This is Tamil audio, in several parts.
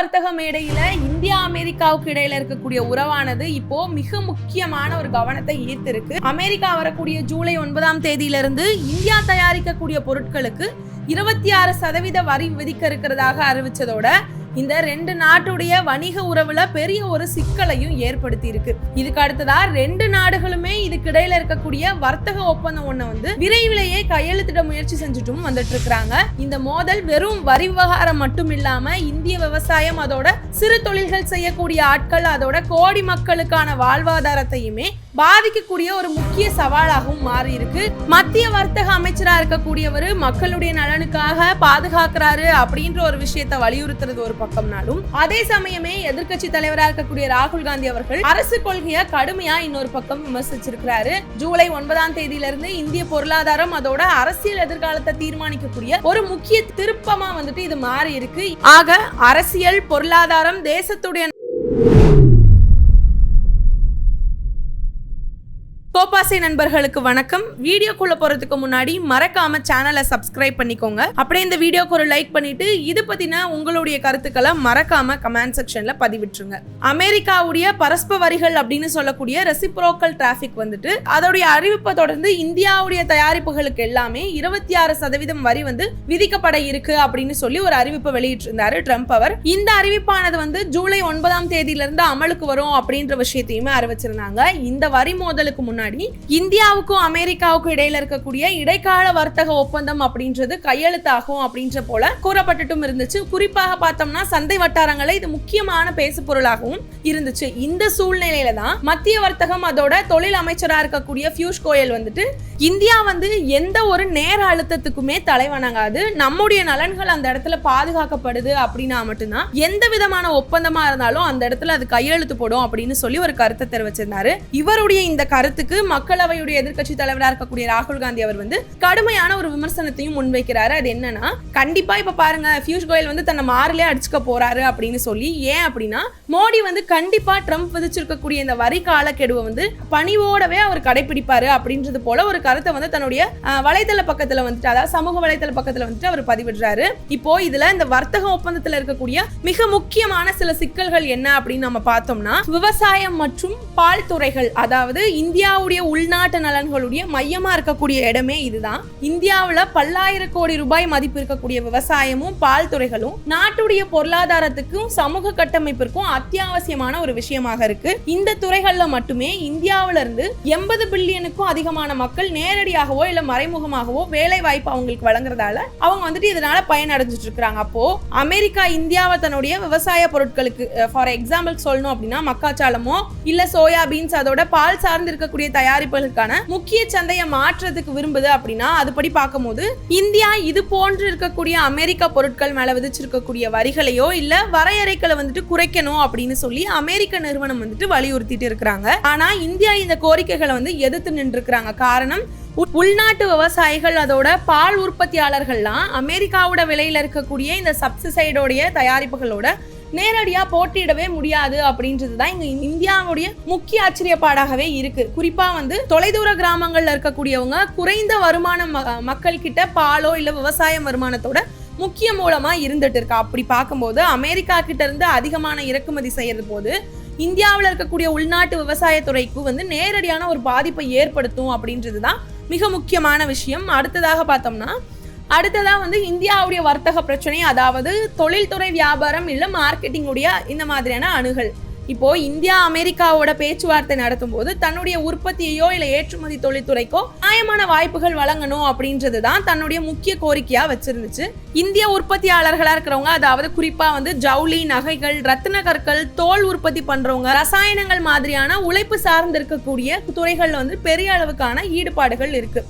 வர்த்தக மேடையில இந்தியா அமெரிக்காவுக்கு இடையில இருக்கக்கூடிய உறவானது இப்போ மிக முக்கியமான ஒரு கவனத்தை ஈர்த்திருக்கு. அமெரிக்கா வரக்கூடிய ஜூலை ஒன்பதாம் தேதியிலிருந்து இந்தியா தயாரிக்கக்கூடிய பொருட்களுக்கு இருபத்தி ஆறு சதவீத வரி விதிக்க இருக்கிறதாக அறிவிச்சதோட இந்த ரெண்டு நாட்டுடைய வணிக உறவுல பெரிய ஒரு சிக்கலையும் ஏற்படுத்தி இருக்கு இதுக்கு அடுத்ததா ரெண்டு நாடுகளுமே இதுக்கு இடையில இருக்கக்கூடிய வர்த்தக ஒப்பந்தம் ஒண்ணு வந்து விரைவிலேயே கையெழுத்திட முயற்சி செஞ்சுட்டும் வந்துட்டு இருக்கிறாங்க இந்த மோதல் வெறும் வரி விவகாரம் மட்டும் இல்லாம இந்திய விவசாயம் அதோட சிறு தொழில்கள் செய்யக்கூடிய ஆட்கள் அதோட கோடி மக்களுக்கான வாழ்வாதாரத்தையுமே பாதிக்கக்கூடிய ஒரு முக்கிய சவாலாகவும் மாறி இருக்கு மத்திய வர்த்தக அமைச்சரா இருக்கக்கூடியவர் மக்களுடைய நலனுக்காக பாதுகாக்கிறாரு அப்படின்ற ஒரு விஷயத்தை வலியுறுத்துறது ஒரு பக்கம்னாலும் அதே சமயமே எதிர்க்கட்சி தலைவரா இருக்கக்கூடிய ராகுல் காந்தி அவர்கள் அரசு கொள்கையை கடுமையா இன்னொரு பக்கம் விமர்சிச்சிருக்கிறாரு. ஜூலை ஒன்பதாம் தேதியில இருந்து இந்திய பொருளாதாரம் அதோட அரசியல் எதிர்காலத்தை தீர்மானிக்கக்கூடிய ஒரு முக்கிய திருப்பமா வந்துட்டு இது மாறி இருக்கு ஆக அரசியல் பொருளாதாரம் தேசத்துடைய கோபாசை நண்பர்களுக்கு வணக்கம். வீடியோக்குள்ள போறதுக்கு முன்னாடி மறக்காம சேனலை சப்ஸ்கிரைப் பண்ணிக்கோங்க. அப்படியே இந்த வீடியோக்கு ஒரு லைக் பண்ணிட்டு இது பத்தின உங்களுடைய கருத்துக்களை மறக்காம கமெண்ட் செக்ஷன்ல பதிவிட்டுருங்க. அமெரிக்காவுடைய பரஸ்ப வரிகள் அப்படின்னு சொல்லக்கூடிய ரெசிப்ரோக்கல் டிராபிக் வந்துட்டு அதோடைய அறிவிப்பை தொடர்ந்து இந்தியாவுடைய தயாரிப்புகளுக்கு எல்லாமே இருபத்தி ஆறு சதவீதம் வரி வந்து விதிக்கப்பட இருக்கு அப்படின்னு சொல்லி ஒரு அறிவிப்பை வெளியிட்டிருந்தாரு ட்ரம்ப் அவர். இந்த அறிவிப்பானது வந்து ஜூலை ஒன்பதாம் தேதியிலிருந்து அமலுக்கு வரும் அப்படின்ற விஷயத்தையுமே அறிவிச்சிருந்தாங்க. இந்த வரி மோதலுக்கு முன்னாடி இந்தியாவுக்கும் அமெரிக்காவுக்கும் இடையில இருக்கக்கூடிய இடைக்கால வர்த்தக ஒப்பந்தம் அப்படின்றது கையெழுத்தாகும் அப்படின்ற போல கூறப்பட்டுட்டும் இருந்துச்சு. குறிப்பாக பார்த்தோம்னா சந்தை வட்டாரங்களை இது முக்கியமான பேசு பொருளாகவும் இருந்துச்சு. இந்த சூழ்நிலையில தான் மத்திய வர்த்தகம் அதோட தொழில் அமைச்சராக இருக்கக்கூடிய பியூஷ் கோயல் வந்துட்டு இந்தியா வந்து எந்த ஒரு நேர அழுத்தத்துக்குமே தலைவணங்காது நம்முடைய நலன்கள் அந்த இடத்துல பாதுகாக்கப்படுது அப்படின்னா மட்டும்தான். எந்த விதமான ஒப்பந்தமா இருந்தாலும் அந்த இடத்துல அது கையெழுத்து போடும் அப்படின்னு சொல்லி ஒரு கருத்தை தெரிவிச்சிருந்தாரு. இவருடைய இந்த கருத்துக்கு மக்களவையுடைய எதிர்க்கட்சி தலைவராக இருக்கக்கூடிய ராகுல் காந்தி அவர் வந்து கடுமையான ஒரு விமர்சனத்தையும் முன்வைக்கிறாரு. அது என்னன்னா கண்டிப்பா இப்ப பாருங்க பியூஷ் கோயல் வந்து தன்னை மாறிலே அடிச்சுக்க போறாரு அப்படின்னு சொல்லி ஏன் அப்படின்னா மோடி வந்து கண்டிப்பா ட்ரம்ப் விதிச்சிருக்கக்கூடிய இந்த வரி காலக்கெடுவை வந்து பணிவோடவே அவர் கடைபிடிப்பாரு அப்படின்றது போல ஒரு கருத்தை வந்து தன்னுடைய வலைதள பக்கத்துல வந்துட்டு அதாவது சமூக வலைதள பக்கத்துல வந்துட்டு அவர் பதிவிடுறாரு. இப்போ இதுல இந்த வர்த்தக ஒப்பந்தத்துல இருக்கக்கூடிய மிக முக்கியமான சில சிக்கல்கள் என்ன அப்படின்னு நம்ம பார்த்தோம்னா விவசாயம் மற்றும் பால் துறைகள் அதாவது இந்தியாவுடைய உள்நாட்டு நலன்களுடைய மையமா இருக்கக்கூடிய இடமே இதுதான். இந்தியாவுல பல்லாயிரம் கோடி ரூபாய் மதிப்பு இருக்கக்கூடிய விவசாயமும் பால் துறைகளும் நாட்டுடைய பொருளாதாரத்துக்கும் சமூக கட்டமைப்பிற்கும் அத்தியாவசியமான ஒரு விஷயமாக இருக்கு. இந்த துறைகள்ல மட்டுமே இந்தியாவுல இருந்து எண்பது பில்லியனுக்கும் அதிகமான மக்கள் நேரடியாகவோ இல்ல மறைமுகமாகவோ வேலை வாய்ப்பு அவங்களுக்கு வழங்குறதால அவங்க வந்துட்டு இதனால பயனடைஞ்சிட்டு இருக்கிறாங்க அப்போ அமெரிக்கா இந்தியாவை தன்னுடைய விவசாய பொருட்களுக்கு ஃபார் எக்ஸாம்பிள் சொல்லணும் அப்படின்னா மக்காச்சாலமோ இல்ல சோயா பீன்ஸ் அதோட பால் சார்ந்து இருக்கக்கூடிய தயாரிப்புகளுக்கான முக்கிய சந்தையை மாற்றுறதுக்கு விரும்புது அப்படின்னா அதுபடி பார்க்கும்போது இந்தியா இது போன்று இருக்கக்கூடிய அமெரிக்கா பொருட்கள் மேல விதிச்சிருக்கக்கூடிய வரிகளையோ இல்ல வரையறைகளை வந்துட்டு குறைக்கணும் அப்படின்னு சொல்லி அமெரிக்க நிறுவனம் வந்துட்டு வலியுறுத்திட்டு இருக்கிறாங்க. ஆனா இந்தியா இந்த கோரிக்கைகளை வந்து எதிர்த்து நின்று காரணம் உள்நாட்டு விவசாயிகள் அதோட பால் உற்பத்தியாளர்கள்லாம் அமெரிக்காவோட விலையில இருக்கக்கூடிய இந்த சப்சிசைடோடைய தயாரிப்புகளோட நேரடியா போட்டியிடவே முடியாது அப்படின்றது தான் இங்க இந்தியாவுடைய முக்கிய ஆச்சரியப்பாடாகவே இருக்கு. குறிப்பா வந்து தொலைதூர கிராமங்கள்ல இருக்கக்கூடியவங்க குறைந்த வருமான மக்கள் கிட்ட பாலோ இல்ல விவசாயம் வருமானத்தோட முக்கிய மூலமா இருந்துட்டு இருக்கா. அப்படி பார்க்கும்போது அமெரிக்கா கிட்ட இருந்து அதிகமான இறக்குமதி செய்யறது போது இந்தியாவில் இருக்கக்கூடிய உள்நாட்டு விவசாயத்துறைக்கு வந்து நேரடியான ஒரு பாதிப்பை ஏற்படுத்தும் அப்படின்றது தான் மிக முக்கியமான விஷயம். அடுத்ததாக பார்த்தோம்னா அடுத்ததா வந்து இந்தியாவுடைய வர்த்தக பிரச்சனை அதாவது தொழில்துறை வியாபாரம் இல்ல மார்க்கெட்டிங்குடைய இந்த மாதிரியான அணுகல். இப்போ இந்தியா அமெரிக்காவோட பேச்சுவார்த்தை நடத்தும் போது தன்னுடைய உற்பத்தியையோ இல்ல ஏற்றுமதி தொழில்துறைக்கோ நியாயமான வாய்ப்புகள் வழங்கணும் அப்படின்றது தான் தன்னுடைய முக்கிய கோரிக்கையா வச்சிருந்துச்சு. இந்திய உற்பத்தியாளர்களா இருக்கிறவங்க அதாவது குறிப்பா வந்து ஜவுளி நகைகள் ரத்தின கற்கள் தோல் உற்பத்தி பண்றவங்க ரசாயனங்கள் மாதிரியான உழைப்பு சார்ந்து இருக்கக்கூடிய துறைகள்ல வந்து பெரிய அளவுக்கான ஈடுபாடுகள் இருக்கு.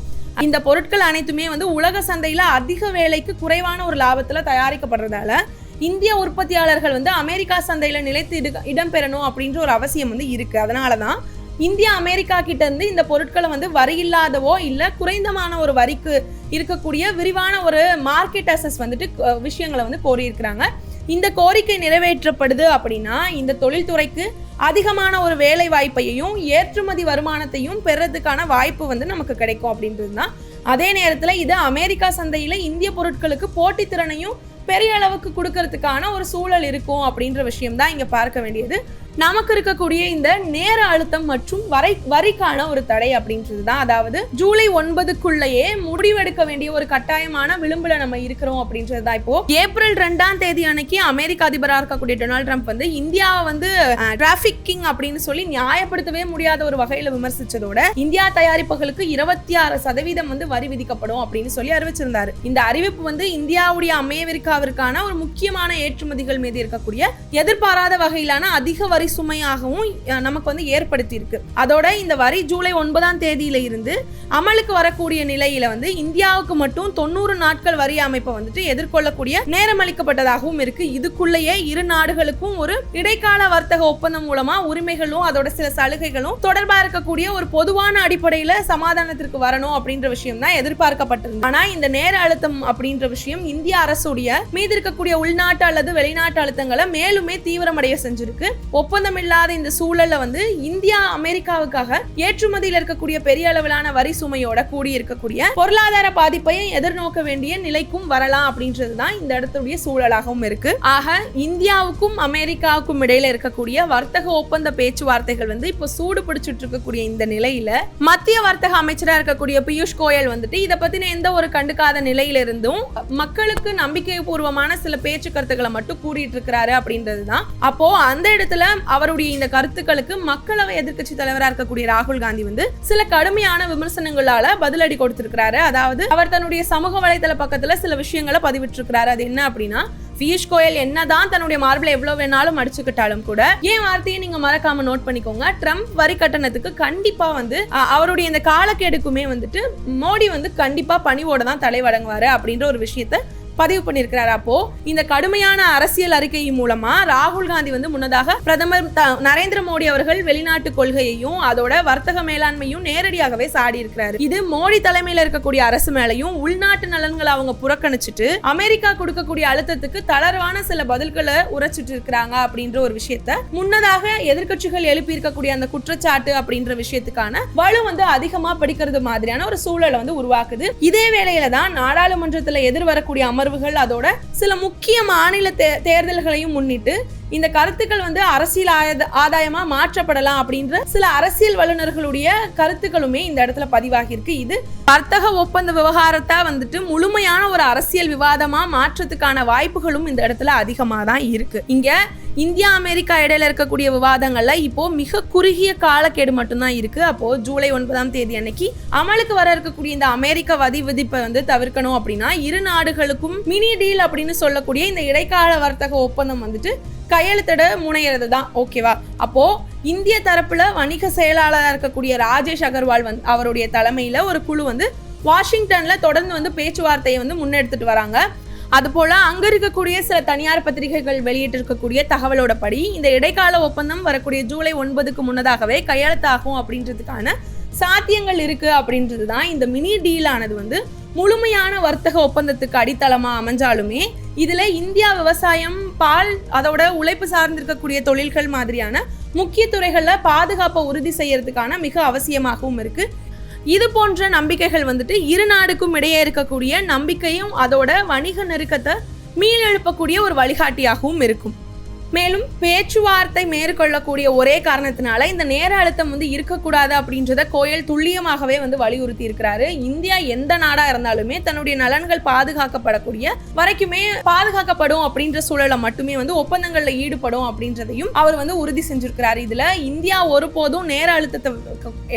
இந்த பொருட்கள் அனைத்துமே வந்து உலக சந்தையில அதிக வேலைக்கு குறைவான ஒரு லாபத்துல தயாரிக்கப்படுறதால இந்திய உற்பத்தியாளர்கள் வந்து அமெரிக்கா சந்தையில் நிலைத்து இடு- இடம்பெறணும் அப்படின்ற ஒரு அவசியம் வந்து இருக்குது அதனால தான் இந்தியா அமெரிக்கா கிட்ட இருந்து இந்த பொருட்களை வந்து வரி இல்லாதவோ இல்லை குறைந்தமான ஒரு வரிக்கு இருக்கக்கூடிய விரிவான ஒரு மார்க்கெட் அசஸ் வந்துட்டு விஷயங்களை வந்து கோரியிருக்கிறாங்க. இந்த கோரிக்கை நிறைவேற்றப்படுது அப்படின்னா இந்த தொழில்துறைக்கு அதிகமான ஒரு வேலை வாய்ப்பையும் ஏற்றுமதி வருமானத்தையும் பெறதுக்கான வாய்ப்பு வந்து நமக்கு கிடைக்கும் அப்படின்றது தான் அதே நேரத்தில் இது அமெரிக்கா சந்தையில் இந்திய பொருட்களுக்கு போட்டித்திறனையும் பெரிய அளவுக்கு கொடுக்கறதுக்கான ஒரு சூழல் இருக்கும் அப்படின்ற விஷயம் தான் இங்க பார்க்க வேண்டியது. நமக்கு இருக்கக்கூடிய இந்த நேர அழுத்தம் மற்றும் வரை வரிக்கான ஒரு தடை அப்படின்றது தான் அதாவது ஜூலை ஒன்பதுக்குள்ளேயே முடிவெடுக்க வேண்டிய ஒரு கட்டாயமான விளிம்புல நம்ம இருக்கிறோம் அப்படின்றது தான் இப்போ ஏப்ரல் ரெண்டாம் தேதி அன்னைக்கு அமெரிக்க அதிபராக இருக்கக்கூடிய டொனால்ட் ட்ரம்ப் வந்து இந்தியாவை வந்து டிராபிக்கிங் அப்படின்னு சொல்லி நியாயப்படுத்தவே முடியாத ஒரு வகையில விமர்சிச்சதோட இந்தியா தயாரிப்புகளுக்கு இருபத்தி ஆறு சதவீதம் வந்து வரி விதிக்கப்படும் அப்படின்னு சொல்லி அறிவிச்சிருந்தாரு. இந்த அறிவிப்பு வந்து இந்தியாவுடைய அமெரிக்காவிற்கான ஒரு முக்கியமான ஏற்றுமதிகள் மீது இருக்கக்கூடிய எதிர்பாராத வகையிலான அதிக வரி சுமையாகவும் நமக்கு வந்து ஏற்படுத்தியிருக்கு. அதோட இந்த வரி ஜூலை ஒன்பதாம் தேதியில இருந்து அமலுக்கு வரக்கூடிய நிலையில வந்து இந்தியாவுக்கு மட்டும் தொண்ணூறு நாட்கள் வரி அமைப்பை வந்துட்டு எதிர்கொள்ளக்கூடிய நேரம் அளிக்கப்பட்டதாகவும் இருக்கு. இதுக்குள்ளேயே இரு நாடுகளுக்கும் ஒரு இடைக்கால வர்த்தக ஒப்பந்தம் மூலமா உரிமைகளும் அதோட சில சலுகைகளும் தொடர்பா இருக்கக்கூடிய ஒரு பொதுவான அடிப்படையில சமாதானத்திற்கு வரணும் அப்படின்ற விஷயம் தான் எதிர்பார்க்கப்பட்டிருந்தது. ஆனா இந்த நேர அழுத்தம் அப்படின்ற விஷயம் இந்திய அரசுடைய மீது இருக்கக்கூடிய உள்நாட்டு அல்லது வெளிநாட்டு அழுத்தங்களை மேலுமே தீவிரமடைய செஞ்சிருக்கு. ஒப்பந்தம் இல்லாத இந்த சூழல்ல வந்து இந்தியா அமெரிக்காவுக்காக ஏற்றுமதியில் இருக்கக்கூடிய பெரிய அளவிலான வரி சுமையோட கூடி இருக்கக்கூடிய பொருளாதார பாதிப்பையும் எதிர்நோக்க வேண்டிய நிலைக்கும் வரலாம் அப்படின்றது தான் இந்த இடத்துடைய சூழலாகவும் இருக்கு. ஆக இந்தியாவுக்கும் அமெரிக்காவுக்கும் இடையில இருக்கக்கூடிய வர்த்தக ஒப்பந்த பேச்சுவார்த்தைகள் வந்து இப்போ சூடு பிடிச்சிட்டு இருக்கக்கூடிய இந்த நிலையில மத்திய வர்த்தக அமைச்சரா இருக்கக்கூடிய பியூஷ் கோயல் வந்துட்டு இதை பத்தின எந்த ஒரு கண்டுக்காத நிலையில இருந்தும் மக்களுக்கு நம்பிக்கை பூர்வமான சில பேச்சு கருத்துக்களை மட்டும் கூறிட்டு இருக்கிறாரு அப்படின்றது தான் அப்போ அந்த இடத்துல அவருடைய இந்த கருத்துக்களுக்கு மக்களவை எதிர்க்கட்சி தலைவராக இருக்கக்கூடிய ராகுல் காந்தி வந்து சில கடுமையான விமர்சனங்களால பதிலடி கொடுத்திருக்கிறாரு. அதாவது அவர் தன்னுடைய சமூக வலைதள பக்கத்துல சில விஷயங்களை பதிவிட்டிருக்கிறாரு. அது என்ன அப்படின்னா பியூஷ் கோயல் என்னதான் தன்னுடைய மார்பிளை எவ்வளவு வேணாலும் அடிச்சுக்கிட்டாலும் கூட ஏன் வார்த்தையை நீங்க மறக்காம நோட் பண்ணிக்கோங்க? ட்ரம்ப் வரி கட்டணத்துக்கு கண்டிப்பா வந்து அவருடைய இந்த காலக்கெடுக்குமே வந்துட்டு மோடி வந்து கண்டிப்பா பணிவோட தான் தலைவடங்குவாரு அப்படின்ற ஒரு விஷயத்த பதிவு பண்ணியிருக்கிறார். அப்போ இந்த கடுமையான அரசியல் அறிக்கை மூலமா ராகுல் காந்தி வந்து முன்னதாக பிரதமர் த- நரேந்திர மோடி அவர்கள் வெளிநாட்டு கொள்கையையும் அதோட வர்த்தக மேலாண்மையும் நேரடியாகவே சாடி இருக்கிறாரு இது மோடி தலைமையில இருக்கக்கூடிய அரசு மேலையும் உள்நாட்டு நலன்களை அவங்க புறக்கணிச்சிட்டு அமெரிக்கா கொடுக்கக்கூடிய அழுத்தத்துக்கு தளர்வான சில பதில்களை உரைச்சிட்டு இருக்கிறாங்க அப்படின்ற ஒரு விஷயத்த முன்னதாக எதிர்க்கட்சிகள் எழுப்பி இருக்கக்கூடிய அந்த குற்றச்சாட்டு அப்படின்ற விஷயத்துக்கான வலு வந்து அதிகமா படிக்கிறது மாதிரியான ஒரு சூழலை வந்து உருவாக்குது. இதே வேளையில தான் நாடாளுமன்றத்துல எதிர் வரக்கூடிய அமர்வுகள் அதோட சில முக்கிய மாநில தே- தேர்தல்களையும் முன்னிட்டு இந்த கருத்துக்கள் வந்து அரசியல் ஆயத- ஆதாயமா மாற்றப்படலாம் அப்படின்ற சில அரசியல் வல்லுநர்களுடைய கருத்துக்களுமே இந்த இடத்துல பதிவாகியிருக்கு. இது வர்த்தக ஒப்பந்த விவகாரத்தை வந்துட்டு முழுமையான ஒரு அரசியல் விவாதமா மாற்றத்துக்கான வாய்ப்புகளும் இந்த இடத்துல அதிகமாக தான் இருக்கு. இங்க இந்தியா அமெரிக்கா இடையில இருக்கக்கூடிய விவாதங்கள்ல இப்போ மிக குறுகிய காலக்கெடு மட்டும்தான் இருக்கு. அப்போ ஜூலை ஒன்பதாம் தேதி அன்னைக்கு அமலுக்கு வர இருக்கக்கூடிய இந்த அமெரிக்க வதி விதிப்பை வந்து தவிர்க்கணும் அப்படின்னா இரு நாடுகளுக்கும் மினி டீல் அப்படின்னு சொல்லக்கூடிய இந்த இடைக்கால வர்த்தக ஒப்பந்தம் வந்துட்டு கையெழுத்திட முனையிறது தான் ஓகேவா? அப்போ இந்திய தரப்புல வணிக செயலாளராக இருக்கக்கூடிய ராஜேஷ் அகர்வால் வந்து அவருடைய தலைமையில ஒரு குழு வந்து வாஷிங்டன்ல தொடர்ந்து வந்து பேச்சுவார்த்தையை வந்து முன்னெடுத்துட்டு வராங்க. அதுபோல் அங்கே இருக்கக்கூடிய சில தனியார் பத்திரிகைகள் வெளியிட்டிருக்கக்கூடிய தகவலோட படி இந்த இடைக்கால ஒப்பந்தம் வரக்கூடிய ஜூலை ஒன்பதுக்கு முன்னதாகவே கையெழுத்தாகும் அப்படின்றதுக்கான சாத்தியங்கள் இருக்குது அப்படின்றது தான் இந்த மினி டீலானது வந்து முழுமையான வர்த்தக ஒப்பந்தத்துக்கு அடித்தளமாக அமைஞ்சாலுமே இதில் இந்தியா விவசாயம் பால் அதோட உழைப்பு சார்ந்திருக்கக்கூடிய தொழில்கள் மாதிரியான முக்கிய துறைகளில் பாதுகாப்பை உறுதி செய்யறதுக்கான மிக அவசியமாகவும் இருக்குது இது போன்ற நம்பிக்கைகள் வந்துட்டு இரு நாடுக்கும் இடையே இருக்கக்கூடிய நம்பிக்கையும் அதோட வணிக நெருக்கத்தை மீளெழுப்பக்கூடிய ஒரு வழிகாட்டியாகவும் இருக்கும். மேலும் பேச்சுவார்த்தை மேற்கொள்ளக்கூடிய ஒரே காரணத்தினால இந்த நேர அழுத்தம் வந்து இருக்கக்கூடாது அப்படின்றத கோயல் துல்லியமாகவே வந்து வலியுறுத்தி இருக்கிறாரு. இந்தியா எந்த நாடா இருந்தாலுமே தன்னுடைய நலன்கள் பாதுகாக்கப்படக்கூடிய வரைக்குமே பாதுகாக்கப்படும் அப்படின்ற சூழலை மட்டுமே வந்து ஒப்பந்தங்கள்ல ஈடுபடும் அப்படின்றதையும் அவர் வந்து உறுதி செஞ்சிருக்கிறாரு. இதுல இந்தியா ஒருபோதும் நேர அழுத்தத்தை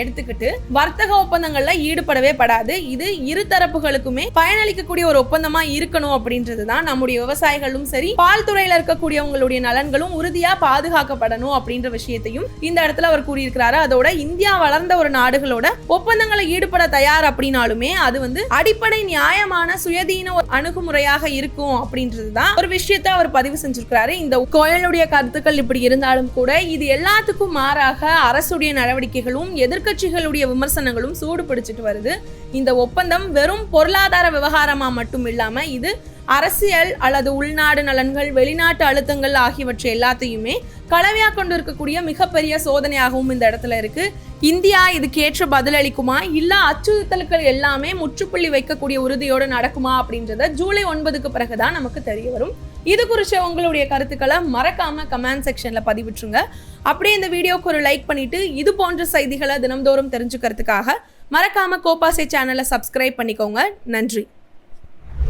எடுத்துக்கிட்டு வர்த்தக ஒப்பந்தங்கள்ல ஈடுபடவே படாது. இது இரு தரப்புகளுக்குமே பயனளிக்கக்கூடிய ஒரு ஒப்பந்தமா இருக்கணும் அப்படின்றது தான் நம்முடைய விவசாயிகளும் சரி பால் துறையில இருக்கக்கூடியவங்களுடைய நலன் நலன்களும் உறுதியா பாதுகாக்கப்படணும் அப்படின்ற விஷயத்தையும் இந்த இடத்துல அவர் கூறியிருக்கிறாரு. அதோட இந்தியா வளர்ந்த ஒரு நாடுகளோட ஒப்பந்தங்களை ஈடுபட தயார் அப்படின்னாலுமே அது வந்து அடிப்படை நியாயமான சுயதீன ஒரு அணுகுமுறையாக இருக்கும் அப்படின்றது தான் ஒரு விஷயத்த அவர் பதிவு செஞ்சிருக்கிறாரு. இந்த கோயலுடைய கருத்துக்கள் இப்படி இருந்தாலும் கூட இது எல்லாத்துக்கும் மாறாக அரசுடைய நடவடிக்கைகளும் எதிர்கட்சிகளுடைய விமர்சனங்களும் சூடு பிடிச்சிட்டு வருது. இந்த ஒப்பந்தம் வெறும் பொருளாதார விவகாரமா மட்டும் இல்லாம இது அரசியல் அல்லது உள்நாடு நலன்கள் வெளிநாட்டு அழுத்தங்கள் ஆகியவற்றை எல்லாத்தையுமே கலவையா கொண்டு இருக்கக்கூடிய மிகப்பெரிய சோதனையாகவும் இந்த இடத்துல இருக்கு. இந்தியா இதுக்கேற்ற பதிலளிக்குமா இல்ல அச்சுறுத்தல்கள் எல்லாமே முற்றுப்புள்ளி வைக்கக்கூடிய உறுதியோடு நடக்குமா அப்படின்றத ஜூலை ஒன்பதுக்கு பிறகுதான் நமக்கு தெரிய வரும். இது குறித்த உங்களுடைய கருத்துக்களை மறக்காம கமெண்ட் செக்ஷன்ல பதிவிட்டுருங்க. அப்படியே இந்த வீடியோக்கு ஒரு லைக் பண்ணிட்டு இது போன்ற செய்திகளை தினம்தோறும் தெரிஞ்சுக்கிறதுக்காக மறக்காம கோபாசை சேனலை சப்ஸ்கிரைப் பண்ணிக்கோங்க. நன்றி.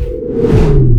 you